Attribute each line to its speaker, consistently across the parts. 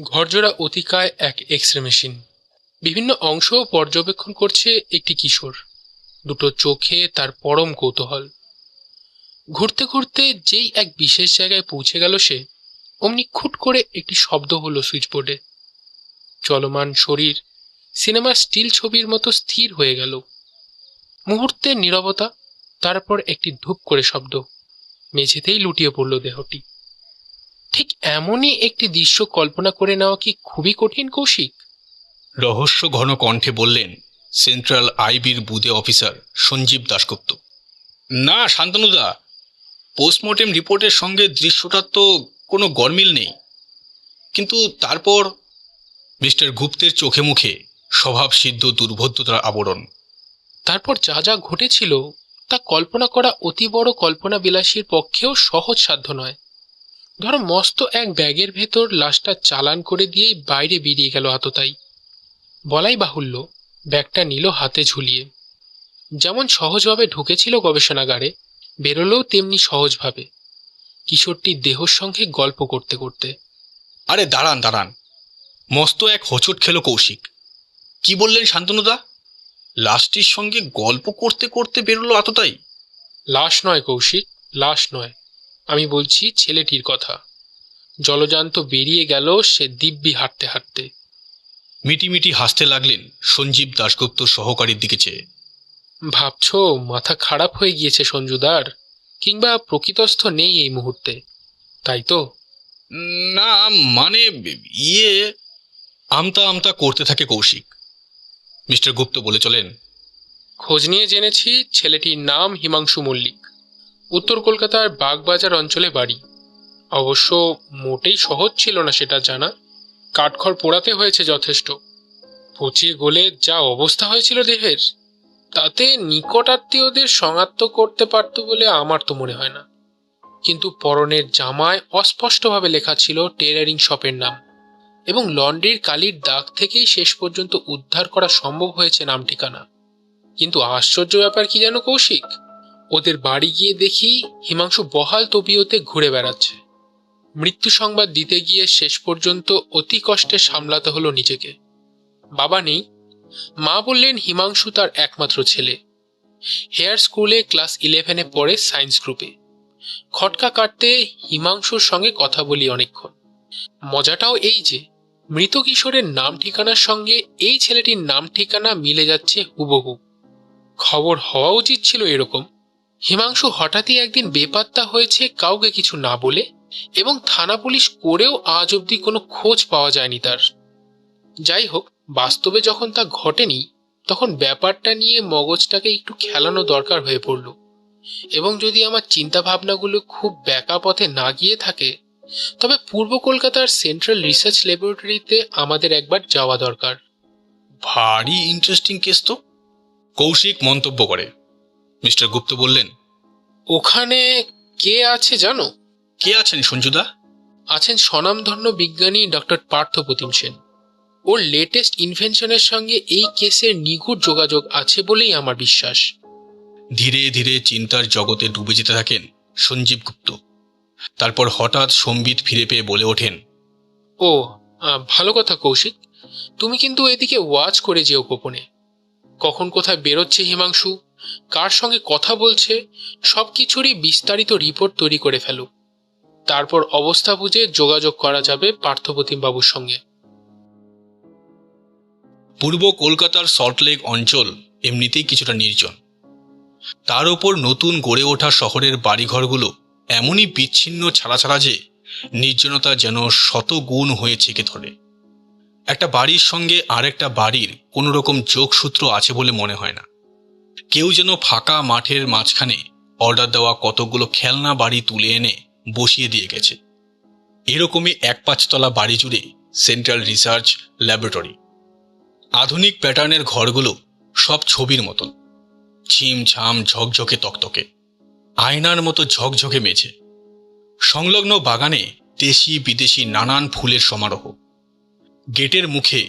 Speaker 1: ঘরজোড়া অতিকায় এক X ray machine বিভিন্ন অংশ পর্যবেক্ষণ করছে একটি কিশোর। দুটো চোখে তার পরম কৌতূহল। ঘুরতে ঘুরতে যেই এক বিশেষ জায়গায় পৌঁছে গেল সে, অমনি খুট করে একটি শব্দ হলো সুইচবোর্ডে চলমান শরীর সিনেমার স্টিল ছবির মতো স্থির হয়ে গেল। মুহূর্তের নীরবতা, তারপর একটি ধূপ করে শব্দ। মেঝেতেই লুটিয়ে পড়ল দেহটি। ঠিক এমনই একটি দৃশ্য কল্পনা করে নেওয়া কি খুবই কঠিন কৌশিক?
Speaker 2: রহস্য ঘন কণ্ঠে বললেন সেন্ট্রাল আইবির বুদে অফিসার সঞ্জীব দাশগুপ্ত। না শান্তনুদা পোস্টমর্টেম রিপোর্টের সঙ্গে দৃশ্যটার তো কোনো গরমিল নেই। কিন্তু তারপর মিস্টার গুপ্তের চোখে মুখে স্বভাবসিদ্ধ দুর্বোধ্যতার আবরণ।
Speaker 1: তারপর যা যা ঘটেছিল তা কল্পনা করা অতি বড় কল্পনা বিলাসীর পক্ষেও সহজ সাধ্য নয়। ধরো মস্ত এক ব্যাগের ভেতর লাশটা চালান করে দিয়েই বাইরে বেরিয়ে গেল আততাই বলাই বাহুল্য ব্যাগটা নিল হাতে ঝুলিয়ে। যেমন সহজভাবে ঢুকেছিল গবেষণাগারে বেরোলেও তেমনি সহজভাবে। কিশোরটির দেহর সঙ্গে গল্প করতে করতে
Speaker 2: আরে দাঁড়ান দাঁড়ান। মস্ত এক হোঁচট খেল কৌশিক। কি বললেন শান্তনুদা? লাশটির সঙ্গে গল্প করতে করতে বেরোলো আততাই
Speaker 1: লাশ নয় কৌশিক লাশ নয়। আমি বলছি ছেলেটির কথা। জলজান্ত বেরিয়ে গেল সে দিব্যি হাঁটতে হাঁটতে।
Speaker 2: মিটিমিটি হাসতে লাগলেন সঞ্জীব দাশগুপ্ত সহকারীর দিকে চেয়ে।
Speaker 1: ভাবছ মাথা খারাপ হয়ে গিয়েছে সঞ্জুদার? কিংবা প্রকৃতস্থ নেই এই মুহূর্তে? তাই তো?
Speaker 2: না মানে ইয়ে আমতা আমতা করতে থাকে কৌশিক। মিস্টার গুপ্ত বলে চলেন।
Speaker 1: খোঁজ নিয়ে জেনেছি ছেলেটির নাম হিমাংশু মল্লিক। উত্তর কলকাতার বাগবাজার অঞ্চলে বাড়ি। অবশ্য মোটেই সহজ ছিল না সেটা জানা। কাঠখড় পোড়াতে হয়েছে যথেষ্ট। পচিয়ে গোলে যা অবস্থা হয়েছিল দেহের, তাতে নিকট আত্মীয়দের শনাক্ত করতে পারত বলে আমার তো মনে হয় না। কিন্তু পরনের জামায় অস্পষ্টভাবে লেখা ছিল টেলারিং শপের নাম এবং লন্ড্রির কালির দাগ থেকেই শেষ পর্যন্ত উদ্ধার করা সম্ভব হয়েছে নাম ঠিকানা কিন্তু আশ্চর্য ব্যাপার কি জানো কৌশিক? ওদের বাড়ি গিয়ে দেখি হিমাংশু বহাল তবিয়তে ঘুরে বেড়াচ্ছে। মৃত্যু সংবাদ দিতে গিয়ে শেষ পর্যন্ত অতি কষ্টে সামলাতে হলো নিজেকে। বাবা নেই। মা বললেন, হিমাংশু তার একমাত্র ছেলে। হেয়ার স্কুলে ক্লাস ইলেভেনে পড়ে সায়েন্স গ্রুপে। খটকা কাটতে হিমাংশুর সঙ্গে কথা বলি অনেকক্ষণ। মজাটাও এই যে, মৃত কিশোরের নাম ঠিকানার সঙ্গে এই ছেলেটির নাম ঠিকানা মিলে যাচ্ছে হুবহু। খবর হওয়া উচিত ছিল এরকম। হিমাংশু হঠাৎই একদিন বেপাত্তা হয়েছে কাউকে কিছু না বলে এবং থানা পুলিশ করেও আজ অবধি কোনো খোঁজ পাওয়া যায়নি তার। যাই হোক, বাস্তবে যখন তা ঘটেনি, তখন ব্যাপারটা নিয়ে মগজটাকে একটু খেলানো দরকার হয়ে পড়ল। এবং যদি আমার চিন্তা ভাবনাগুলো খুব ব্যাকা পথে না গিয়ে থাকে, তবে পূর্ব কলকাতার সেন্ট্রাল রিসার্চ ল্যাবরেটরিতে আমাদের একবার যাওয়া দরকার।
Speaker 2: ভারী ইন্টারেস্টিং কেস তো। কৌশিক মন্তব্য করে। মিস্টার গুপ্ত বললেন
Speaker 1: ওখানে কে আছে জানো?
Speaker 2: কে আছেন সঞ্জুদা?
Speaker 1: আছেন স্বনামধন্য বিজ্ঞানী ডক্টর পার্থপ্রতিম সেন। ওর লেটেস্ট ইনভেনশনের সঙ্গে এই কেসের নিগুড় যোগাযোগ আছে বলেই আমার বিশ্বাস।
Speaker 2: ধীরে ধীরে চিন্তার জগতে ডুবে যেতে থাকেন সঞ্জীব গুপ্ত। তারপর হঠাৎ সম্বিত ফিরে পেয়ে বলে ওঠেন
Speaker 1: ও ভালো কথা কৌশিক। তুমি কিন্তু এদিকে ওয়াচ করে যেও গোপনে। কখন কোথায় বেরোচ্ছে হিমাংশু? কার সঙ্গে কথা বলছে সব কিছুরই বিস্তারিত রিপোর্ট তৈরি করে ফেলো তারপর অবস্থা বুঝে যোগাযোগ করা যাবে পার্থপ্রতিম বাবুর সঙ্গে।
Speaker 2: পূর্ব কলকাতার সল্টলেক অঞ্চল এমনিতেই কিছুটা নির্জন। তার ওপর নতুন গড়ে ওঠা শহরের বাড়িঘরগুলো এমনই বিচ্ছিন্ন ছাড়া ছাড়া যে নির্জনতা যেন শত গুণ হয়ে চেকে ধরে। একটা বাড়ির সঙ্গে আরেকটা বাড়ির কোনো রকম যোগসূত্র আছে বলে মনে হয় না। কেউ যেন ফাঁকা মাঠের মাঝখানে অর্ডার দেওয়া কতগুলো খেলনা বাড়ি তুলে এনে বসিয়ে দিয়ে গেছে। এরকমই এক পাঁচতলা বাড়ি জুড়ে সেন্ট্রাল রিসার্চ ল্যাবরেটরি আধুনিক প্যাটার্নের ঘরগুলো সব ছবির মতন। ছিমছাম, ঝকঝকে, তকতকে। আয়নার মতো ঝকঝকে মেঝে। সংলগ্ন বাগানে দেশি বিদেশি নানান ফুলের সমারোহ। গেটের মুখে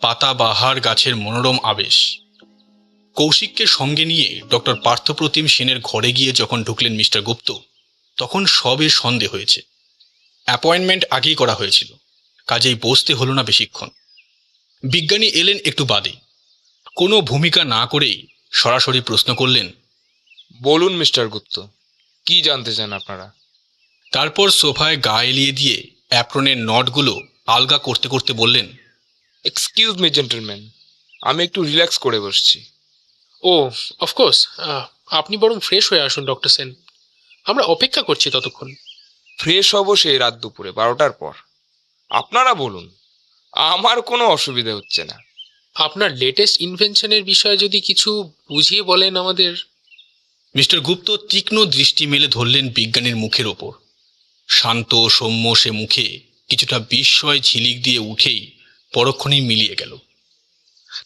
Speaker 2: পাতাবাহার গাছের মনোরম আবেশ। কৌশিককে সঙ্গে নিয়ে ডক্টর পার্থপ্রতিম সেনের ঘরে গিয়ে যখন ঢুকলেন মিস্টার গুপ্ত তখন সবে সন্দেহ হয়েছে। অ্যাপয়েন্টমেন্ট আগেই করা হয়েছিল। কাজেই বসতে হলো না বেশিক্ষণ। বিজ্ঞানী এলেন একটু বাদে। কোনো ভূমিকা না করেই সরাসরি প্রশ্ন করলেন
Speaker 3: বলুন মিস্টার গুপ্ত কি জানতে চান আপনারা?
Speaker 2: তারপর সোফায় গা এলিয়ে দিয়ে অ্যাপ্রনের নটগুলো আলগা করতে করতে বললেন
Speaker 3: এক্সকিউজ মি জেন্টলম্যান আমি একটু রিল্যাক্স করে বসছি।
Speaker 1: ও অফকোর্স আপনি বরং ফ্রেশ হয়ে আসুন ডক্টর সেন আমরা অপেক্ষা করছি ততক্ষণ।
Speaker 3: ফ্রেশ হব সেই রাত দুপুরে বারোটার পর। আপনারা বলুন আমার কোনো অসুবিধা হচ্ছে না।
Speaker 1: আপনার লেটেস্ট ইনভেনশনের বিষয়ে যদি কিছু বুঝিয়ে বলেন আমাদের।
Speaker 2: মিস্টার গুপ্ত তীক্ষ্ণ দৃষ্টি মেলে ধরলেন বিজ্ঞানীর মুখের ওপর। শান্ত সৌম্য সে মুখে কিছুটা বিস্ময় ঝিলিক দিয়ে উঠেই পরক্ষণেই মিলিয়ে গেল।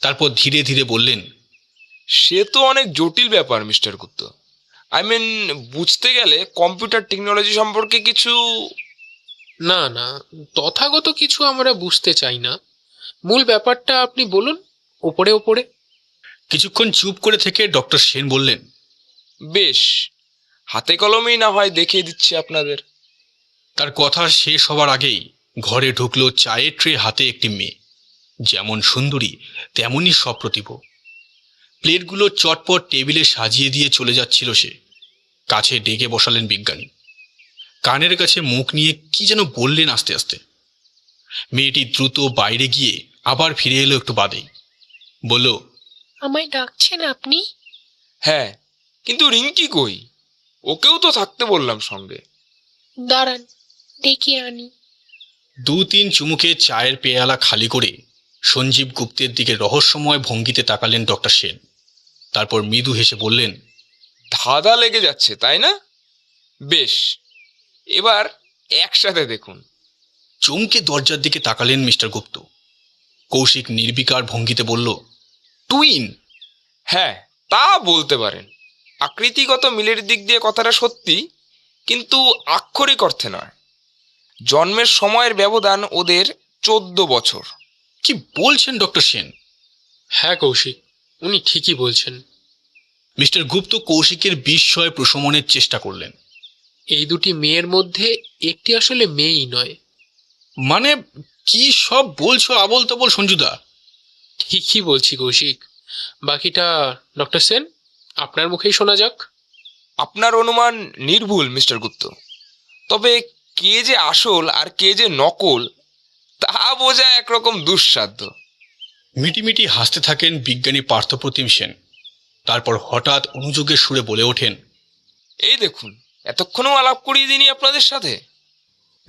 Speaker 2: তারপর ধীরে ধীরে বললেন
Speaker 3: সে তো অনেক জটিল ব্যাপার মিস্টার গুপ্ত। আই মিন বুঝতে গেলে কম্পিউটার টেকনোলজি সম্পর্কে কিছু
Speaker 1: না না তথাগত কিছু আমরা বুঝতে চাই না। মূল ব্যাপারটা আপনি বলুন ওপরে ওপরে।
Speaker 2: কিছুক্ষণ চুপ করে থেকে ডক্টর সেন বললেন
Speaker 3: বেশ হাতে কলমেই না হয় দেখিয়ে দিচ্ছি আপনাদের।
Speaker 2: তার কথা শেষ হওয়ার আগেই ঘরে ঢুকলো চায়ের ট্রে হাতে একটি মেয়ে। যেমন সুন্দরী তেমনই সপ্রতিভ। প্লেটগুলো চটপট টেবিলে সাজিয়ে দিয়ে চলে যাচ্ছিল সে। কাছে ডেকে বসালেন বিজ্ঞানী। কানের কাছে মুখ নিয়ে কি যেন বললেন আস্তে আস্তে। মেয়েটি দ্রুত বাইরে গিয়ে আবার ফিরে এলো একটু বাদেই। বলল
Speaker 4: আমায় ডাকছেন আপনি?
Speaker 3: হ্যাঁ কিন্তু রিঙ্কি কই? ওকেও তো থাকতে বললাম সঙ্গে।
Speaker 4: দাঁড়ান ডেকে আনি।
Speaker 2: দু তিন চুমুকে চায়ের পেয়ালা খালি করে সঞ্জীব গুপ্তের দিকে রহস্যময় ভঙ্গিতে তাকালেন ডক্টর সেন। তারপর মৃদু হেসে বললেন
Speaker 3: ধাঁধা লেগে যাচ্ছে তাই না? বেশ এবার একসাথে দেখুন।
Speaker 2: চমকে দরজার দিকে তাকালেন মিস্টার গুপ্ত। কৌশিক নির্বিকার ভঙ্গিতে বলল টুইন!
Speaker 3: হ্যাঁ তা বলতে পারেন। আকৃতিগত মিলের দিক দিয়ে কথাটা সত্যি কিন্তু আক্ষরিক অর্থে নয়। জন্মের সময়ের ব্যবধান ওদের চোদ্দ বছর।
Speaker 2: কি বলছেন ডক্টর সেন?
Speaker 1: হ্যাঁ কৌশিক উনি ঠিকই বলছেন।
Speaker 2: মিস্টার গুপ্ত কৌশিকের বিস্ময় প্রশমনের চেষ্টা করলেন।
Speaker 1: এই দুটি মেয়ের মধ্যে একটি আসলে মেয়েই নয়।
Speaker 2: মানে কি সব বলছো আবল তাবল সঞ্জুদা?
Speaker 1: ঠিকই বলছি কৌশিক। বাকিটা ডক্টর সেন আপনার মুখেই শোনা যাক।
Speaker 3: আপনার অনুমান নির্ভুল মিস্টার গুপ্ত। তবে কে যে আসল আর কে যে নকল তা বোঝা একরকম দুঃসাধ্য।
Speaker 2: মিটিমিটি হাসতে থাকেন বিজ্ঞানী পার্থপ্রতিম সেন। তারপর হঠাৎ অনুযোগের সুরে বলে ওঠেন
Speaker 3: এই দেখুন এতক্ষণও আলাপ করিয়ে দিনি আপনাদের সাথে।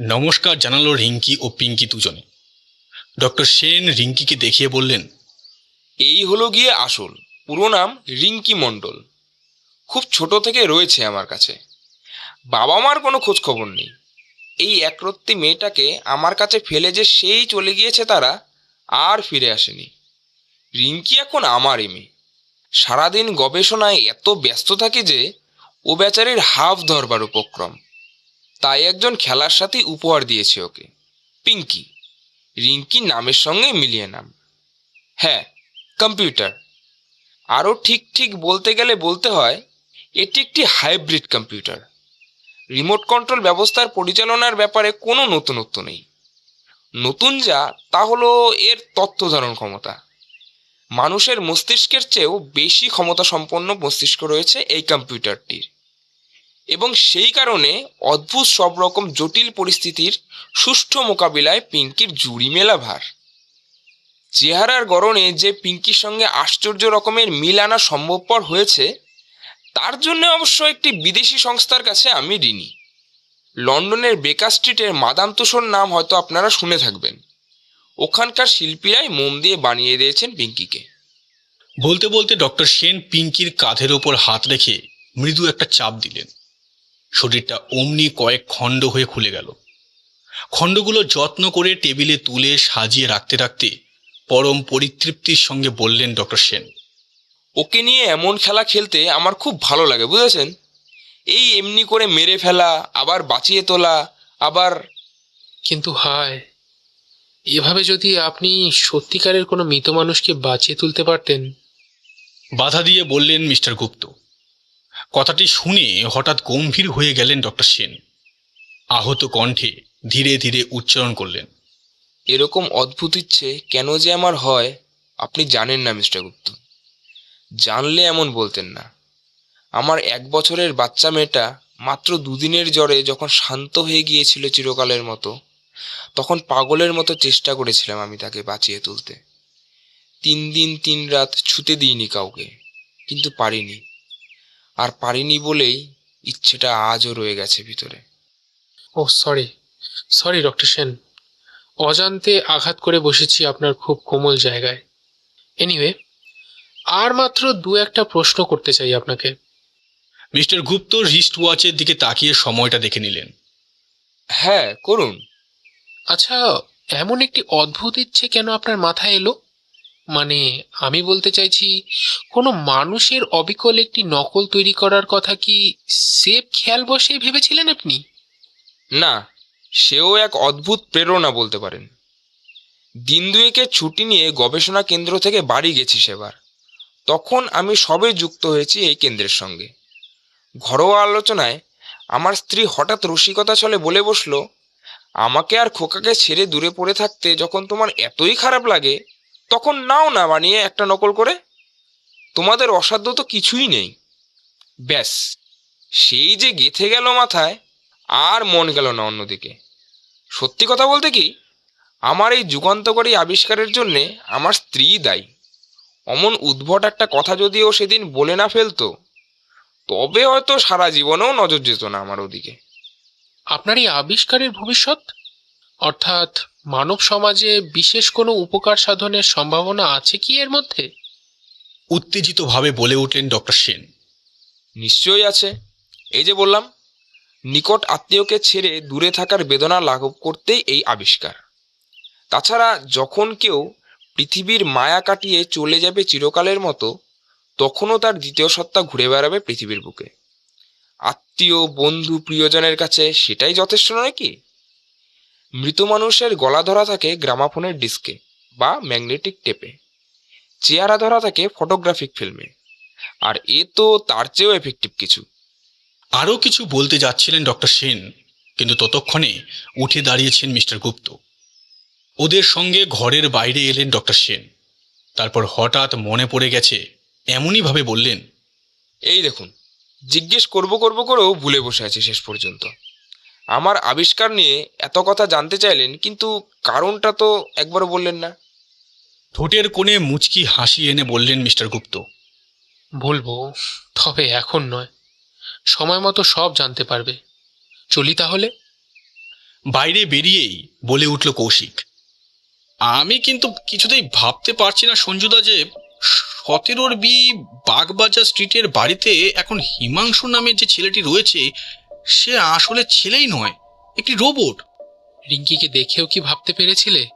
Speaker 2: নমস্কার জানালো রিঙ্কি ও পিঙ্কি দুজনে। ডক্টর সেন রিঙ্কিকে দেখিয়ে বললেন
Speaker 3: এই হলো গিয়ে আসল পুরো নাম রিঙ্কি মণ্ডল। খুব ছোট থেকে রয়েছে আমার কাছে। বাবা মার কোনো খোঁজ খবর নেই। এই একরত্তি মেয়েটাকে আমার কাছে ফেলে যে সেই চলে গিয়েছে তারা আর ফিরে আসেনি। রিঙ্কি এখন আমারই মেয়ে সারাদিন গবেষণায় এত ব্যস্ত থাকে যে, ও বেচারির হাফ ধরবার উপক্রম। তাই একজন খেলার সাথে উপহার দিয়েছে ওকে। পিঙ্কি। রিঙ্কি নামের সঙ্গে মিলিয়ে নাম। হ্যাঁ কম্পিউটার। আরও ঠিক ঠিক বলতে গেলে বলতে হয়, এটি একটি হাইব্রিড কম্পিউটার। রিমোট কন্ট্রোল ব্যবস্থার পরিচালনার ব্যাপারে কোনো নতুনত্ব নেই। নতুন যা, তা হলো এর তথ্য ধারণ ক্ষমতা। মানুষের মস্তিষ্কের চেয়েও বেশি ক্ষমতা সম্পন্ন মস্তিষ্ক রয়েছে এই কম্পিউটারটির। এবং সেই কারণে অদ্ভুত সব রকম জটিল পরিস্থিতির সুষ্ঠু মোকাবিলায় পিঙ্কির জুড়ি মেলা ভার চেহারার গড়নে যে পিঙ্কির সঙ্গে আশ্চর্য রকমের মিল আনা সম্ভবপর হয়েছে, তার জন্য অবশ্য একটি বিদেশি সংস্থার কাছে আমি ঋণী। লন্ডনের বেকার স্ট্রিটের মাদাম তুষোর নাম হয়তো আপনারা শুনে থাকবেন। ওখানকার শিল্পীরাই মোম দিয়ে বানিয়ে দিয়েছেন পিঙ্কিকে।
Speaker 2: বলতে বলতে ডক্টর সেন পিঙ্কির কাঁধের ওপর হাত রেখে মৃদু একটা চাপ দিলেন। শরীরটা অমনি কয়েক খণ্ড হয়ে খুলে গেল। খণ্ডগুলো যত্ন করে টেবিলে তুলে সাজিয়ে রাখতে রাখতে পরম পরিতৃপ্তির সঙ্গে বললেন ডক্টর সেন
Speaker 3: ওকে নিয়ে এমন খেলা খেলতে আমার খুব ভালো লাগে বুঝেছেন? এই এমনি করে মেরে ফেলা আবার বাঁচিয়ে তোলা আবার
Speaker 1: কিন্তু হায় এভাবে যদি আপনি সত্যিকারের কোনো মৃত মানুষকে বাঁচিয়ে তুলতে পারতেন।
Speaker 2: বাধা দিয়ে বললেন মিস্টার গুপ্ত। কথাটি শুনে হঠাৎ গম্ভীর হয়ে গেলেন ডক্টর সেন। আহত কণ্ঠে ধীরে ধীরে উচ্চারণ করলেন
Speaker 3: এরকম অদ্ভুত ইচ্ছে কেন যে আমার হয় আপনি জানেন না মিস্টার গুপ্ত। জানলে এমন বলতেন না। আমার এক বছরের বাচ্চা মেয়েটা মাত্র দুদিনের জ্বরে যখন শান্ত হয়ে গিয়েছিল চিরকালের মতো তখন পাগলের মতো চেষ্টা করেছিলাম আমি তাকে বাঁচিয়ে তুলতে। তিন দিন তিন রাত ছুতে দিইনি কাউকে কিন্তু পারিনি। আর পারিনি বলেই ইচ্ছেটা আজও রয়ে গেছে ভিতরে।
Speaker 1: ও সরি সরি ডক্টর সেন। অজান্তে আঘাত করে বসেছি আপনার খুব কোমল জায়গায়। এনিওয়ে আর মাত্র দু একটা প্রশ্ন করতে চাই আপনাকে।
Speaker 2: মিস্টার গুপ্ত রিস্ট ওয়াচের দিকে তাকিয়ে সময়টা দেখে নিলেন।
Speaker 3: হ্যাঁ করুন।
Speaker 1: আচ্ছা এমন একটি অদ্ভুত ইচ্ছে কেন আপনার মাথায় এলো? মানে আমি বলতে চাইছি, কোনো মানুষের অবিকল একটি নকল তৈরি করার কথা কি সেফ খেয়াল বসে ভেবেছিলেন আপনি?
Speaker 3: না, সেও এক অদ্ভুত প্রেরণা বলতে পারেন। দিন দুয়েকে ছুটি নিয়ে গবেষণা কেন্দ্র থেকে বাড়ি গেছি সেবার। তখন আমি সবে যুক্ত হয়েছি এই কেন্দ্রের সঙ্গে। ঘরোয়া আলোচনায় আমার স্ত্রী হঠাৎ রসিকতা চলে বলে বসল আমাকে আর খোকাকে ছেড়ে দূরে পড়ে থাকতে যখন তোমার এতই খারাপ লাগে, তখন নাও না বানিয়ে একটা নকল করে। তোমাদের অসাধ্য তো কিছুই নেই। ব্যাস, সেই যে গেথে গেল মাথায়, আর মন গেল না অন্যদিকে। সত্যি কথা বলতে কি, আমার এই যুগান্তকারী আবিষ্কারের জন্যে আমার স্ত্রী দায়ী। অমন উদ্ভট একটা কথা যদিও সেদিন বলে না ফেলতো, তবে হয়তো সারা জীবনেও নজর যেত না আমার ওদিকে।
Speaker 1: আপনার এই আবিষ্কারের ভবিষ্যৎ? অর্থাৎ মানব সমাজে বিশেষ কোনো উপকার সাধনের সম্ভাবনা আছে কি এর মধ্যে?
Speaker 2: উত্তেজিতভাবে বলে উঠলেন ডক্টর সেন।
Speaker 3: নিশ্চয়ই আছে। এই যে বললাম নিকট আত্মীয়কে ছেড়ে দূরে থাকার বেদনা লাঘব করতেই এই আবিষ্কার। তাছাড়া যখন কেউ পৃথিবীর মায়া কাটিয়ে চলে যাবে চিরকালের মতো তখনও তার দ্বিতীয় সত্তা ঘুরে বেড়াবে পৃথিবীর বুকে। আত্মীয় বন্ধু প্রিয়জনের কাছে সেটাই যথেষ্ট নয় কি? মৃত মানুষের গলা ধরা থাকে গ্রামাফোনের ডিস্কে বা ম্যাগনেটিক টেপে। চেয়ারা ধরা থাকে ফটোগ্রাফিক ফিল্মে। আর এ তো তার চেয়েও এফেক্টিভ কিছু।
Speaker 2: আরও কিছু বলতে যাচ্ছিলেন ডক্টর সেন কিন্তু ততক্ষণে উঠে দাঁড়িয়েছেন মিস্টার গুপ্ত। ওদের সঙ্গে ঘরের বাইরে এলেন ডক্টর সেন। তারপর হঠাৎ মনে পড়ে গেছে এমনইভাবে বললেন
Speaker 3: এই দেখুন জিজ্ঞেস করব করব করেও ভুলে বসে আছি শেষ পর্যন্ত। আমার আবিষ্কার নিয়ে এত কথা জানতে চাইলেন কিন্তু কারণটা তো একবারও বললেন না।
Speaker 2: ঠোঁটের কোণে মুচকি হাসি এনে বললেন মিস্টার গুপ্ত।
Speaker 1: বলব তবে এখন নয়। সময় মতো সব জানতে পারবে। চলি তাহলে?
Speaker 2: বাইরে বেরিয়েই বলে উঠল কৌশিক। আমি কিন্তু কিছুতেই ভাবতে পারছি না সঞ্জুদা যে সতেরোর বি বাগবাজার স্ট্রিটের বাড়িতে এখন হিমাংশু নামে যে ছেলেটি রয়েছে সে আসলে ছেলেই নয় একটি রোবট।
Speaker 1: রিঙ্কিকে দেখেও কি ভাবতে পেরেছিলে?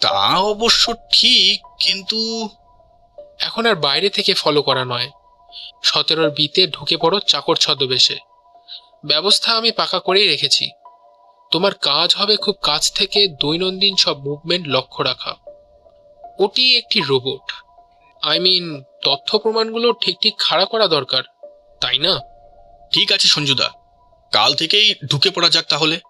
Speaker 2: তা অবশ্য ঠিক কিন্তু
Speaker 1: এখন আর বাইরে থেকে ফলো করা নয়। সতেরোর বিতে ঢুকে পড়ো চাকর ছদ্মবেশে। ব্যবস্থা আমি পাকা করেই রেখেছি। তোমার কাজ হবে খুব কাছ থেকে দৈনন্দিন সব মুভমেন্ট লক্ষ্য রাখা। ওটি একটি রোবট। আই মিন তথ্য প্রমাণগুলো ঠিক ঠিক খাড়া করা দরকার, তাই না?
Speaker 2: ঠিক আছে, সঞ্জুদা। কাল থেকেই ঢুকে পড়া যাক তাহলে।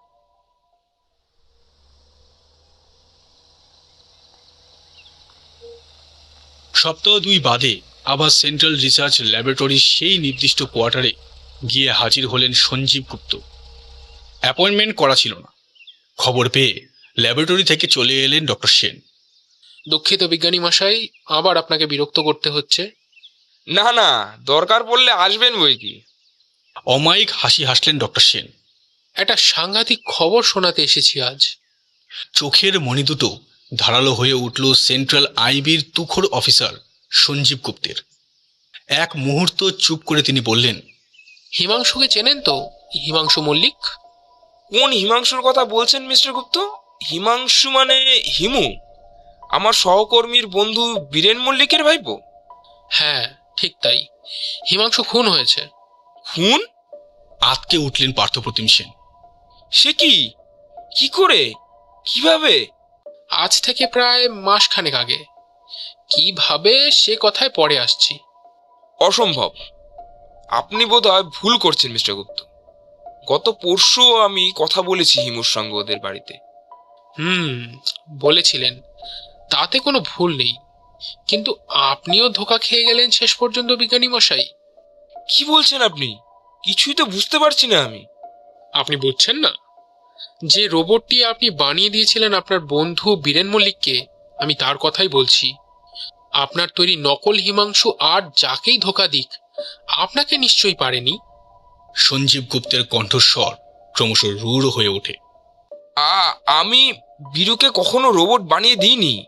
Speaker 2: সপ্তাহ দুই বাদে আবার সেন্ট্রাল রিসার্চ ল্যাবরেটরির সেই নির্দিষ্ট কোয়ার্টারে গিয়ে হাজির হলেন সঞ্জীব গুপ্ত। অ্যাপয়েন্টমেন্ট করা ছিল না। খবর পেয়ে ল্যাবরেটরি থেকে চলে এলেন ডক্টর সেন।
Speaker 1: দুঃখিত বিজ্ঞানী মশাই আবার আপনাকে বিরক্ত করতে হচ্ছে।
Speaker 3: না না দরকার পড়লে আসবেন বই কি?
Speaker 2: অমায়িক হাসি হাসলেন ডক্টর সেন।
Speaker 1: একটা সাংঘাতিক খবর শোনাতে এসেছি আজ।
Speaker 2: চোখের মণি দুটো ধারালো হয়ে উঠল সেন্ট্রাল আইবির তুখোর অফিসার সঞ্জীব গুপ্তের। এক মুহূর্ত চুপ করে তিনি বললেন
Speaker 1: হিমাংশুকে চেনেন তো? হিমাংশু মল্লিক?
Speaker 3: কোন হিমাংশুর কথা বলছেন মিস্টার গুপ্ত? হিমাংশু মানে হিমু? আমার সহকর্মীর বন্ধু বীরেন মল্লিকের ভাইপো?
Speaker 1: হ্যাঁ ঠিক তাই। হিমাংশু খুন হয়েছে।
Speaker 3: খুন?
Speaker 2: আতকে উঠলেন পার্থপ্রতিম সেন।
Speaker 3: সে কি? কি করে? কীভাবে?
Speaker 1: আজ থেকে প্রায় মাস খানেক আগে। কীভাবে সে কথায় পরে আসছি।
Speaker 3: অসম্ভব। আপনি বোধহয় ভুল করছেন মিস্টার গুপ্ত। গত পরশু আমি কথা বলেছি হিমুর সঙ্গে ওদের বাড়িতে।
Speaker 1: হুম বলেছিলেন। তাতে কোনো ভুল নেই। কিন্তু আপনিও ধোকা খেয়ে গেলেন শেষ পর্যন্ত বিজ্ঞানী মশাই।
Speaker 3: কি বলছেন আপনি? কিছুই তো বুঝতে পারছি না আমি।
Speaker 1: আপনি বুঝছেন না? যে রোবটটি আপনি বানিয়ে দিয়েছিলেন আপনার বন্ধু বীরেন মল্লিককে আমি তার কথাই বলছি। আপনার তৈরি নকল হিমাংশু আর যাকেই ধোকা দিক আপনাকে নিশ্চয়ই পারেনি?
Speaker 2: সঞ্জীব গুপ্তের কণ্ঠস্বর ক্রমশ রূঢ় হয়ে ওঠে।
Speaker 3: আ আমি বীরুকে কখনো রোবট বানিয়ে দিইনি।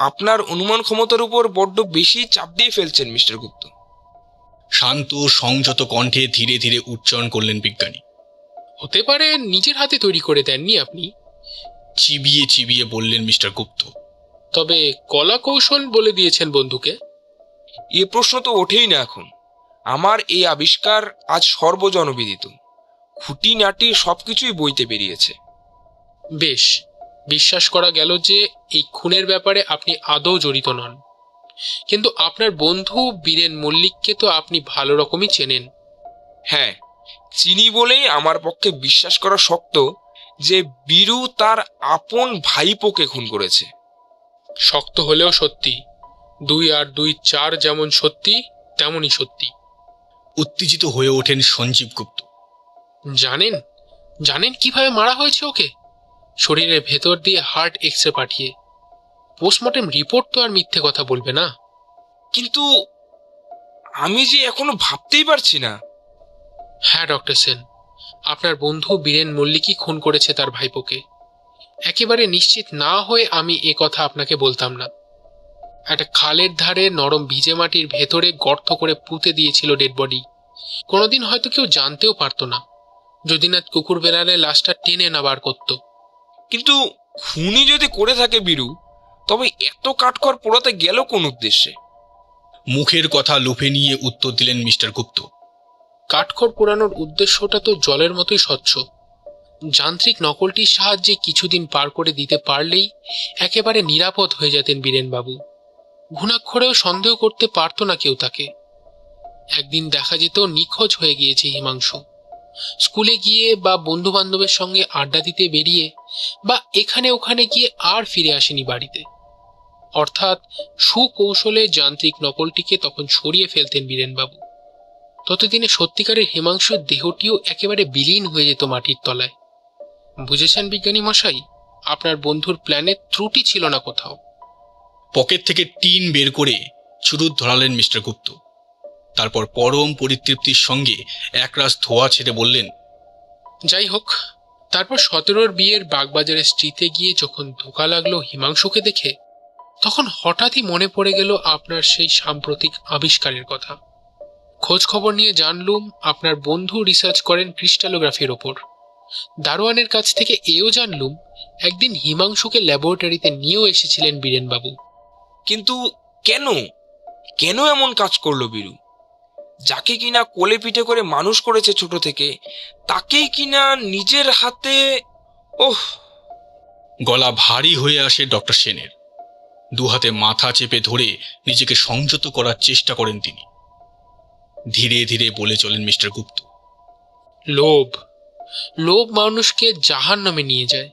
Speaker 3: আপনার অনুমান ক্ষমতার উপর বড্ড বেশি চাপ দিয়ে ফেলছেন মিস্টার গুপ্ত।
Speaker 2: শান্ত সংযত কণ্ঠে ধীরে ধীরে উচ্চারণ করলেন বিজ্ঞানী।
Speaker 1: হতে পারে নিজের হাতে তৈরি করে দেননি আপনি।
Speaker 2: চিবিয়ে চিবিয়ে বললেন মিস্টার গুপ্ত।
Speaker 1: তবে কলা কৌশল বলে দিয়েছেন বন্ধুকে।
Speaker 3: এ প্রশ্ন তো ওঠেই না এখন। আমার এই আবিষ্কার আজ সর্বজনবিদিত। খুঁটিনাটি সবকিছুই বইতে বেরিয়েছে।
Speaker 1: বেশ বিশ্বাস করা গেল যে এই খুনের ব্যাপারে আপনি আদৌ জড়িত নন। কিন্তু আপনার বন্ধু বীরেন মল্লিককে তো আপনি ভালো রকমই চেনেন।
Speaker 3: হ্যাঁ চিনি বলেই আমার পক্ষে বিশ্বাস করা শক্ত যে বীরু তার আপন ভাইপোকে খুন করেছে।
Speaker 1: শক্ত হলেও সত্যি দুই আর দুই চার যেমন সত্যি তেমনই সত্যি।
Speaker 2: উত্তেজিত হয়ে ওঠেন সঞ্জীব গুপ্ত।
Speaker 1: জানেন? জানেন কীভাবে মারা হয়েছে ওকে? শরীরের ভেতর দিয়ে হার্ট এক্স রে পাঠিয়ে। পোস্টমর্টেম রিপোর্ট তো আর মিথ্যে কথা বলবে না।
Speaker 3: কিন্তু আমি যে এখনও ভাবতেই পারছি না।
Speaker 1: হ্যাঁ ডক্টর সেন। আপনার বন্ধু বীরেন মল্লিকই খুন করেছে তার ভাইপোকে। একেবারে নিশ্চিত না হয়ে আমি এ কথা আপনাকে বলতাম না। একটা খালের ধারে নরম ভিজে মাটির ভেতরে গর্ত করে পুঁতে দিয়েছিল ডেড বডি কোনোদিন হয়তো কেউ জানতেও পারতো না। যদি না কুকুর বেড়ালে লাশটা টেনে না বার করতো।
Speaker 3: কিন্তু খুনি যদি করে থাকে বীরু, তবে এত কাঠখড় পোড়াতে গেল কোন উদ্দেশ্যে?
Speaker 2: মুখের কথা লুফে নিয়ে উত্তর দিলেন মিস্টার গুপ্ত।
Speaker 1: কাঠখড় পোড়ানোর উদ্দেশ্যটা তো জলের মতোই স্বচ্ছ। যান্ত্রিক নকলটির সাহায্যে কিছুদিন পার করে দিতে পারলেই একেবারে নিরাপদ হয়ে যেতেন বীরেনবাবু। ঘুণাক্ষরেও সন্দেহ করতে পারতো না কেউ তাকে। একদিন দেখা যেত নিখোঁজ হয়ে গিয়েছে হিমাংশু। স্কুলে গিয়ে বা বন্ধু বান্ধবের সঙ্গে আড্ডা দিতে বেরিয়ে বা এখানে ওখানে গিয়ে আর ফিরে আসেনি বাড়িতে। অর্থাৎ সুকৌশলে যান্ত্রিক নকলটিকে তখন সরিয়ে ফেলতেন বীরেনবাবু। ততদিনে সত্যিকারের হিমাংশুর দেহটিও একেবারে বিলীন হয়ে যেত মাটির তলায়। বুঝেছেন বিজ্ঞানী মশাই, আপনার বন্ধুর প্ল্যানে ত্রুটি ছিল না কোথাও।
Speaker 2: পকেট থেকে টিন বের করে চুরুত ধরালেন মিস্টার গুপ্ত। তারপর পরম পরিতৃপ্তির সঙ্গে একরাশ ধোয়া ছেড়ে বললেন,
Speaker 1: যাই হোক, তারপর সতেরোর বিয়ের বাগবাজারের স্ট্রিতে গিয়ে যখন ধোকা লাগল হিমাংশুকে দেখে, তখন হঠাৎই মনে পড়ে গেল আপনার সেই সাম্প্রতিক আবিষ্কারের কথা। খোঁজ খবর নিয়ে জানলুম আপনার বন্ধু রিসার্চ করেন ক্রিস্টালোগ্রাফির ওপর। দারোয়ানের কাছ থেকে এও জানলুম একদিন হিমাংশুকে ল্যাবরেটরিতে নিয়েও এসেছিলেন বীরেনবাবু।
Speaker 3: কিন্তু কেন? কেন এমন কাজ করল বীরু? যাকে কিনা কোলে পিঠে করে মানুষ করেছে ছোট থেকে তাকেই কিনা নিজের হাতে ওহ।
Speaker 2: গলা ভারী হয়ে আসে ডক্টর সেনের। দু হাতে মাথা চেপে ধরে নিজেকে সংযত করার চেষ্টা করেন তিনি। ধীরে ধীরে বলে চলেন মিস্টার গুপ্ত।
Speaker 1: লোভ লোভ মানুষকে জাহান নামে নিয়ে যায়।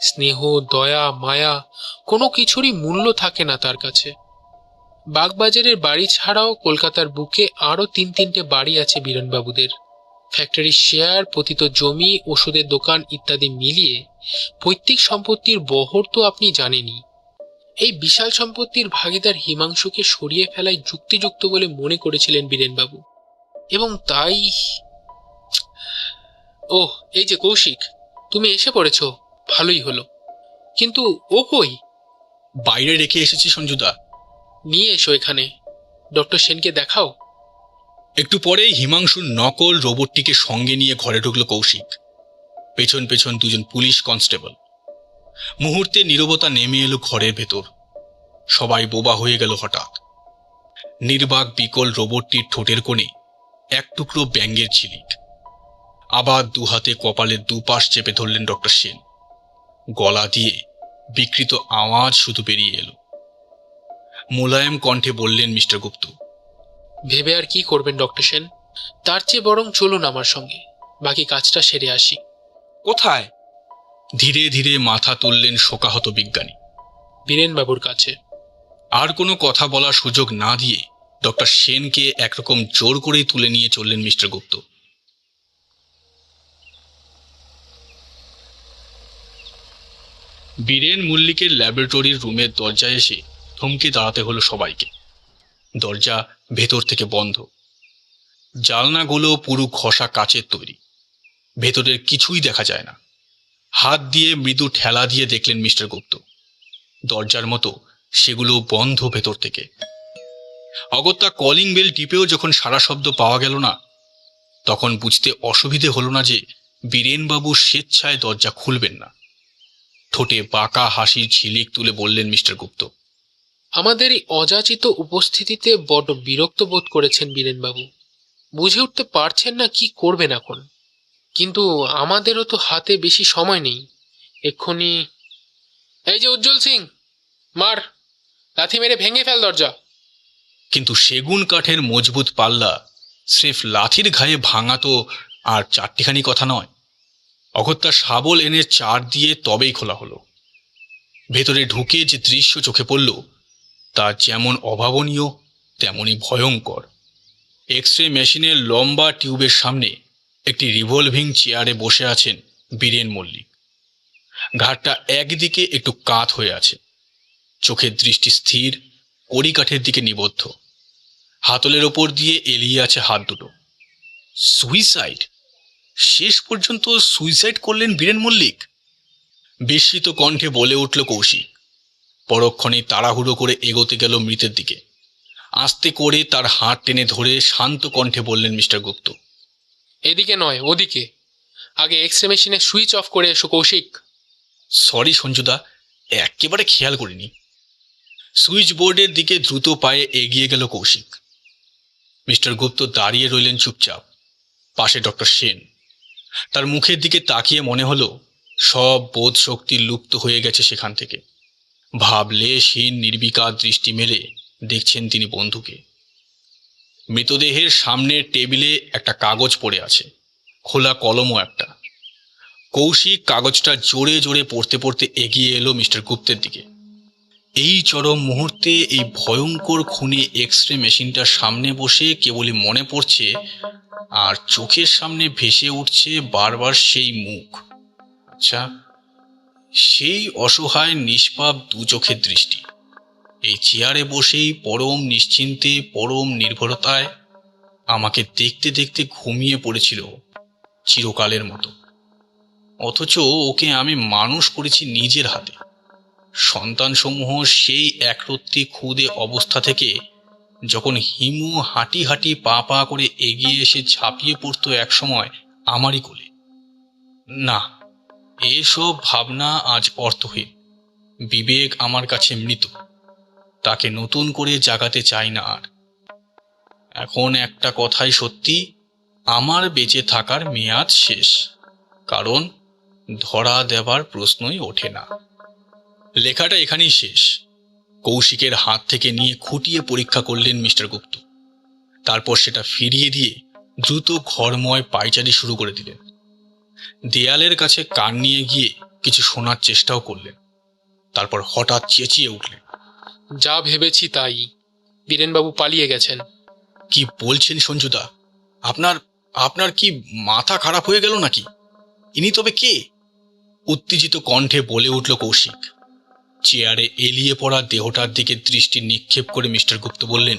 Speaker 1: স্নেহ দয়া মায়া কোনো কিছুরই মূল্য থাকে না তার কাছে। বাগবাজারের বাড়ি ছাড়াও কলকাতার বুকে আরও তিন তিনটে বাড়ি আছে বীরনবাবুদের। ফ্যাক্টরির শেয়ার, পতিত জমি, ওষুধের দোকান ইত্যাদি মিলিয়ে পৈতৃক সম্পত্তির বহর তো আপনি জানেনই। এই বিশাল সম্পত্তির ভাগিদার হিমাংশুকে সরিয়ে ফেলায় যুক্তিযুক্ত বলে মনে করেছিলেন বীরেনবাবু। এবং তাই ওহ, এই যে কৌশিক, তুমি এসে পড়েছ, ভালোই হলো। কিন্তু ও কই?
Speaker 2: বাইরে রেখে এসেছি সঞ্জুদা।
Speaker 1: নিয়ে এসো এখানে। ডক্টর সেনকে দেখাও।
Speaker 2: একটু পরেই হিমাংশুর নকল রোবটটিকে সঙ্গে নিয়ে ঘরে ঢুকলো কৌশিক। পেছন পেছন দুজন পুলিশ কনস্টেবল। মুহূর্তে নীরবতা নেমে এলো ঘরের ভেতর। সবাই বোবা হয়ে গেল হঠাৎ। নির্বাক বিকল রোবটটির ঠোঁটের কোণে এক টুকরো ব্যাঙ্গের ঝিলিক। আবার দু হাতে কপালের দুপাশ চেপে ধরলেন ডক্টর সেন। গলা দিয়ে বিকৃত আওয়াজ শুধু বেরিয়ে এলো। মোলায়েম কণ্ঠে বললেন মিস্টার গুপ্ত
Speaker 1: ভেবে আর কি করবেন ডক্টর সেন? তার চেয়ে বরং চলুন আমার সঙ্গে। বাকি কাজটা সেরে আসি।
Speaker 3: কোথায়?
Speaker 2: ধীরে ধীরে মাথা তুললেন শোকাহত বিজ্ঞানী।
Speaker 1: বীরেনবাবুর কাছে।
Speaker 2: আর কোনো কথা বলার সুযোগ না দিয়ে ডক্টর সেনকে একরকম জোর করেই তুলে নিয়ে চললেন মিস্টার গুপ্ত। বীরেন মল্লিকের ল্যাবরেটরির রুমের দরজায় এসে থমকে দাঁড়াতে হলো সবাইকে। দরজা ভেতর থেকে বন্ধ। জালনাগুলো পুরো ঘষা কাচের তৈরি। ভেতরের কিছুই দেখা যায় না। হাত দিয়ে মৃদু ঠেলা দিয়ে দেখলেন মিস্টার গুপ্ত। দরজার মতো সেগুলো বন্ধ ভেতর থেকে। অগত্যা কলিং বেল টিপেও যখন সারা শব্দ পাওয়া গেল না, তখন বুঝতে অসুবিধে হলো না যে বীরেনবাবু স্বেচ্ছায় দরজা খুলবেন না। ঠোঁটে বাঁকা হাসির ঝিলিক তুলে বললেন মিস্টার গুপ্ত
Speaker 1: আমাদের এই অযাচিত উপস্থিতিতে বড্ড বিরক্ত বোধ করেছেন বীরেনবাবু। বুঝে উঠতে পারছেন না কি করবেন এখন। কিন্তু আমাদেরও তো হাতে বেশি সময় নেই। এক্ষুনি এই যে উজ্জ্বল সিং, মার, লাথি মেরে ভেঙে ফেল দরজা।
Speaker 2: কিন্তু সেগুন কাঠের মজবুত পাল্লা স্রেফ লাঠির ঘায়ে ভাঙা তো আর চারটিখানি কথা নয়। অগত্যা শাবল এনে চার দিয়ে তবেই খোলা হলো। ভেতরে ঢুকে যে দৃশ্য চোখে পড়ল তা যেমন অভাবনীয় তেমনই ভয়ঙ্কর। এক্স রে মেশিনের লম্বা টিউবের সামনে একটি রিভলভিং চেয়ারে বসে আছেন বীরেন মল্লিক। ঘাটটা একদিকে একটু কাত হয়ে আছে। চোখের দৃষ্টি স্থির, কড়িকাঠের দিকে নিবদ্ধ। হাতলের ওপর দিয়ে এলিয়ে আছে হাত দুটো। সুইসাইড শেষ পর্যন্ত সুইসাইড করলেন বীরেন মল্লিক? বিস্মিত কণ্ঠে বলে উঠল কৌশিক। পরক্ষণে তাড়াহুড়ো করে এগোতে গেল মৃতের দিকে। আস্তে করে তার হাত টেনে ধরে শান্ত কণ্ঠে বললেন মিস্টার গুপ্ত
Speaker 1: এদিকে নয় ওদিকে। আগে এক্স রে মেশিনে সুইচ অফ করে এসো কৌশিক।
Speaker 2: সরি সঞ্জুদা একেবারে খেয়াল করিনি। সুইচ বোর্ডের দিকে দ্রুত পায়ে এগিয়ে গেল কৌশিক। মিস্টার গুপ্ত দাঁড়িয়ে রইলেন চুপচাপ। পাশে ডক্টর সেন। তার মুখের দিকে তাকিয়ে মনে হলো সব বোধ শক্তি লুপ্ত হয়ে গেছে সেখান থেকে। ভাবলেশহীন নির্বিকার দৃষ্টি মেলে, দেখছেন তিনি বন্ধুকে। মৃতদেহের সামনের টেবিলে একটা কাগজ পড়ে আছে, খোলা কলমও একটা। কৌশিক কাগজটা জোরে জোরে পড়তে পড়তে এগিয়ে এলো মিস্টার গুপ্তের দিকে। এই চরম মুহূর্তে এই ভয়ঙ্কর খুনে এক্স রে মেশিনটার সামনে বসে কেবলই মনে পড়ছে আর চোখের সামনে ভেসে উঠছে বারবার সেই মুখ। আচ্ছা সেই অসহায় নিষ্পাপ দু চোখের দৃষ্টি। এই চেয়ারে বসেই পরম নিশ্চিন্তে, পরম নির্ভরতায় আমাকে দেখতে দেখতে ঘুমিয়ে পড়েছিল চিরকালের মতো। অথচ ওকে আমি মানুষ করেছি নিজের হাতে। সন্তানসমূহ সেই একরত্তি খুদে অবস্থা থেকে যখন হিমু হাঁটি হাঁটি পা পা করে এগিয়ে এসে ঝাঁপিয়ে পড়তো একসময় আমারই কোলে। না এসব ভাবনা আজ অর্থহীন। বিবেক আমার কাছে মৃত। তাকে নতুন করে জাগাতে চাই না আর। এখন একটা কথাই সত্যি, আমার বেঁচে থাকার মেয়াদ শেষ, কারণ ধরা দেবার প্রশ্নই ওঠে না। লেখাটা এখানেই শেষ। কৌশিকের হাত থেকে নিয়ে খুঁটিয়ে পরীক্ষা করলেন মিস্টার গুপ্ত। তারপর সেটা ফিরিয়ে দিয়ে দ্রুত ঘরময় পাইচারি শুরু করে দিলেন। দেয়ালের কাছে কান নিয়ে গিয়ে কিছু শোনার চেষ্টাও করলেন। তারপর হঠাৎ চেঁচিয়ে উঠলেন।
Speaker 1: যা ভেবেছি তাই। বীরেনবাবু পালিয়ে গেছেন।
Speaker 2: কি বলছেন সঞ্জুদা? আপনার আপনার কি মাথা খারাপ হয়ে গেল নাকি? ইনি তবে কে? উত্তেজিত কণ্ঠে বলে উঠল কৌশিক। চেয়ারে এলিয়ে পড়া দেহটার দিকে দৃষ্টি নিক্ষেপ করে মিস্টার গুপ্ত বললেন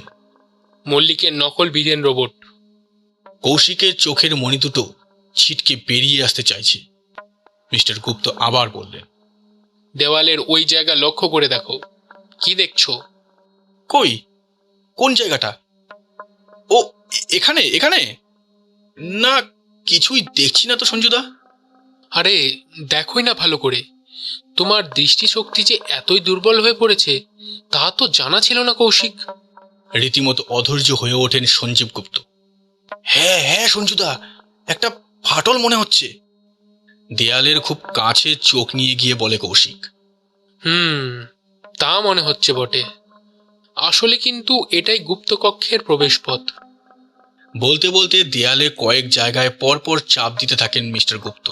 Speaker 1: মল্লিকের নকল বীরেন রোবট।
Speaker 2: কৌশিকের চোখের মণি দুটো ছিটকে বেরিয়ে আসতে চাইছে। মিস্টার গুপ্ত আবার বললেন
Speaker 1: দেওয়ালের ওই জায়গা লক্ষ্য করে দেখো। কি দেখছ?
Speaker 2: কই? কোন জায়গাটা? ও এখানে এখানে? না কিছুই দেখছি না তো সঞ্জুদা।
Speaker 1: আরে দেখোই না ভালো করে। তোমার দৃষ্টিশক্তি যে এতই দুর্বল হয়ে পড়েছে তা তো জানা ছিল না কৌশিক।
Speaker 2: রীতিমতো অধৈর্য হয়ে ওঠেন সঞ্জীব গুপ্ত। হ্যাঁ হ্যাঁ সঞ্জুদা একটা ফাটল মনে হচ্ছে। দেয়ালের খুব কাছে চোখ নিয়ে গিয়ে বলে কৌশিক।
Speaker 1: হুম তা মনে হচ্ছে বটে। আসলে কিন্তু এটাই গুপ্তকক্ষের প্রবেশপথ।
Speaker 2: বলতে বলতে দেয়ালে কয়েক জায়গায় পরপর চাপ দিতে থাকেন মিস্টার গুপ্ত।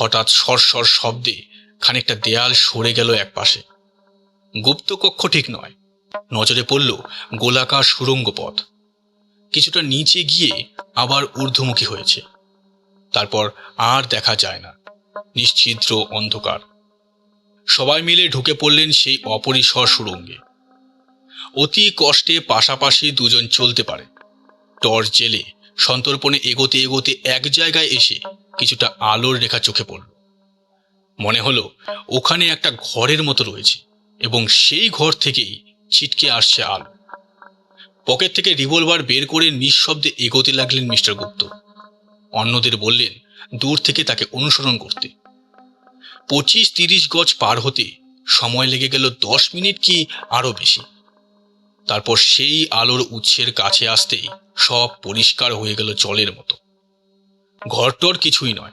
Speaker 2: হঠাৎ সরসর শব্দে খানিকটা দেয়াল সরে গেল এক একপাশে গুপ্তকক্ষ ঠিক নয়। নজরে পড়ল গোলাকার সুড়ঙ্গ পথ কিছুটা নিচে গিয়ে আবার ঊর্ধ্বমুখী হয়েছে। তারপর আর দেখা যায় না। নিশ্ছিদ্র অন্ধকার। সবাই মিলে ঢুকে পড়লেন সেই অপরিসর সুড়ঙ্গে অতি কষ্টে পাশাপাশি দুজন চলতে পারে। টর্চ জেলে সন্তর্পণে এগোতে এগোতে এক জায়গায় এসে কিছুটা আলোর রেখা চোখে পড়ল। মনে হলো ওখানে একটা ঘরের মতো রয়েছে এবং সেই ঘর থেকেই ছিটকে আসছে আলো। পকেট থেকে রিভলভার বের করে নিঃশব্দে এগোতে লাগলেন মিস্টার গুপ্ত। অন্যদের বললেন, দূর থেকে তাকে অনুসরণ করতে। পঁচিশ তিরিশ গজ পার হতে সময় লেগে গেল দশ মিনিট কি আরও বেশি। তারপর সেই আলোর উৎসের কাছে আসতেই সব পরিষ্কার হয়ে গেল জলের মতো। ঘরটর কিছুই নয়।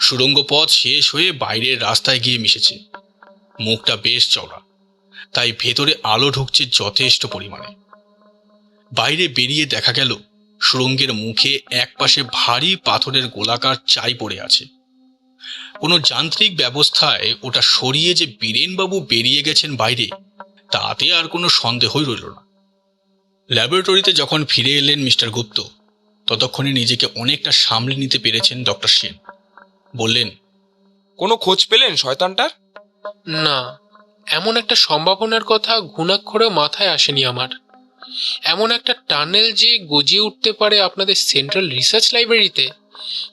Speaker 2: সুড়ঙ্গ পথ শেষ হয়ে বাইরের রাস্তায় গিয়ে মিশেছে। মুখটা বেশ চওড়া। তাই ভেতরে আলো ঢুকছে যথেষ্ট পরিমাণে। বাইরে বেরিয়ে দেখা গেল সুড়ঙ্গের মুখে একপাশে ভারী পাথরের গোলাকার চাই পড়ে আছে। কোনো যান্ত্রিক ব্যবস্থায় ওটা সরিয়ে যে বীরেনবাবু বেরিয়ে গেছেন বাইরে তাতে আর কোনো সন্দেহই রইল না। ল্যাবরেটরিতে যখন ফিরে এলেন মিস্টার গুপ্ত ততক্ষণে নিজেকে অনেকটা সামলে নিতে পেরেছেন ডক্টর সেন। বললেন
Speaker 3: কোনো খোঁজ পেলেন শয়তানটার?
Speaker 1: না এমন একটা সম্ভাবনার কথা ঘুণাক্ষরেও মাথায় আসেনি আমার। এমন একটা টানেল যে গজিয়ে উঠতে পারে আপনাদের সেন্ট্রাল রিসার্চ লাইব্রেরিতে?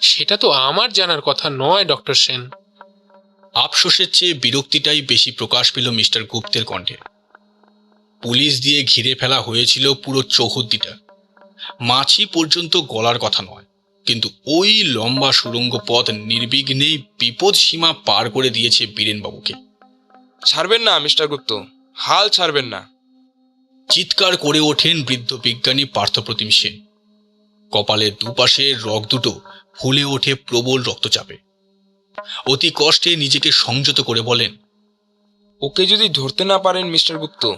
Speaker 1: সেটা তো আমার জানার কথা নয় ডক্টর সেন।
Speaker 2: আফসোসের চেয়ে বিরক্তিটাই বেশি প্রকাশ পেল মিস্টার গুপ্তের কণ্ঠে। পুলিশ দিয়ে ঘিরে ফেলা হয়েছিল পুরো চৌহদ্দিটা। মাছি পর্যন্ত গলার কথা নয় কিন্তু ওই লম্বা সুড়ঙ্গ পথ নির্বিঘ্নেই বিপদ সীমা পার করে দিয়েছে বীরেনবাবুকে।
Speaker 3: ছাড়বেন না মিস্টার গুপ্ত। হাল ছাড়বেন না।
Speaker 2: চিৎকার করে ওঠেন বৃদ্ধ বিজ্ঞানী পার্থপ্রতিম সেন। কপালের দুপাশে রক দুটো ফুলে ওঠে প্রবল রক্তচাপে। অতি কষ্টে নিজেকে সংযত করে বলেন,
Speaker 3: ওকে যদি ধরতে না পারেন, মিস্টার গুপ্ত,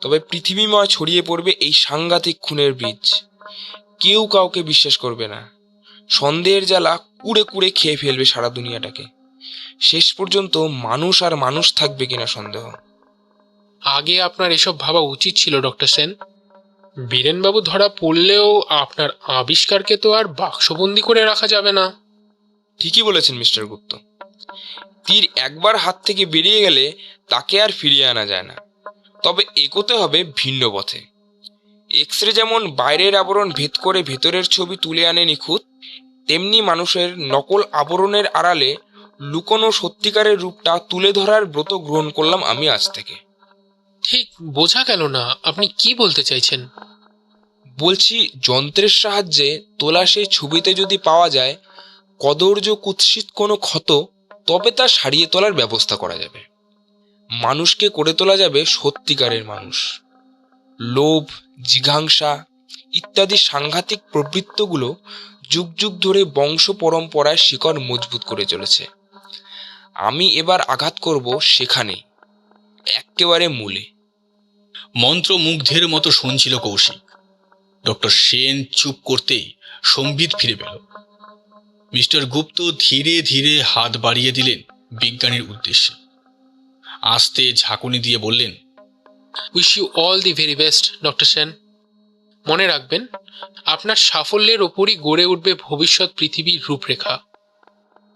Speaker 3: তবে পৃথিবীময় ছড়িয়ে পড়বে এই সাংঘাতিক খুনের বীজ। কেউ কাউকে বিশ্বাস করবে না। সন্দেহের জ্বালা কুড়ে কুড়ে খেয়ে ফেলবে সারা দুনিয়াটাকে। শেষ পর্যন্ত মানুষ আর মানুষ থাকবে কিনা সন্দেহ।
Speaker 1: আগে আপনার এসব ভাবা উচিত ছিল, ডক্টর সেন। বীরেনবাবু ধরা পড়লেও আপনার আবিষ্কারকে তো আর বাক্সবন্দি করে রাখা যাবে না।
Speaker 3: ঠিকই বলেছেন, মিস্টার গুপ্ত। তীর একবার হাত থেকে বেরিয়ে গেলে তাকে আর ফিরিয়ে আনা যায় না। তবে এগোতে হবে ভিন্ন পথে। এক্স রে যেমন বাইরের আবরণ ভেদ করে ভেতরের ছবি তুলে আনে নিখুঁত, তেমনি মানুষের নকল আবরণের আড়ালে লুকোনো সত্যিকারের রূপটা তুলে ধরার ব্রত গ্রহণ করলাম আমি আজ থেকে।
Speaker 1: ঠিক, বোঝা গেল না। আপনি কি বলতে চাইছেন?
Speaker 3: বলছি, যন্ত্রের সাহায্যে তোলা সেই ছবিতে যদি পাওয়া যায় কদর্য কুৎসিত কোনো ক্ষত, তবে তা সারিয়ে তোলার ব্যবস্থা করা যাবে। মানুষকে করে তোলা যাবে সত্যিকারের মানুষ। লোভ, জিঘাংসা ইত্যাদি সাংঘাতিক প্রবৃত্তগুলো যুগ যুগ ধরে বংশ পরম্পরায় শিকড় মজবুত করে চলেছে। আমি এবার আঘাত করব সেখানে, একেবারে মূলে।
Speaker 2: মন্ত্রমুগ্ধের মতো শুনছিল কৌশিক। ডক্টর সেন চুপ করতেই সম্বিত ফিরে পেল। মিস্টার গুপ্ত ধীরে ধীরে হাত বাড়িয়ে দিলেন বিজ্ঞানীর উদ্দেশ্যে। আস্তে ঝাঁকুনি দিয়ে বললেন
Speaker 1: wish you all the very best doctor Sen মনে রাখবেন আপনার সাফল্যের ওপরই গড়ে উঠবে ভবিষ্যৎ পৃথিবীর রূপরেখা।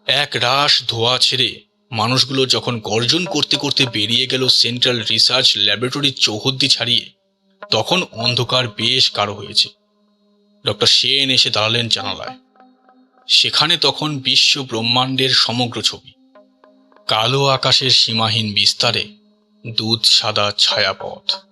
Speaker 2: এক রাশ ধোয়া ছেড়ে মানুষগুলো যখন গর্জন করতে করতে বেরিয়ে গেল সেন্ট্রাল রিসার্চ ল্যাবরেটরির চৌহদ্দি ছাড়িয়ে, তখন অন্ধকার বেশ গাঢ় হয়েছে। ডক্টর সেন এসে দাঁড়ালেন জানালায়। সেখানে তখন বিশ্ব ব্রহ্মাণ্ডের সমগ্র ছবি। কালো আকাশের সীমাহীন বিস্তারে দুধ সাদা ছায়াপথ।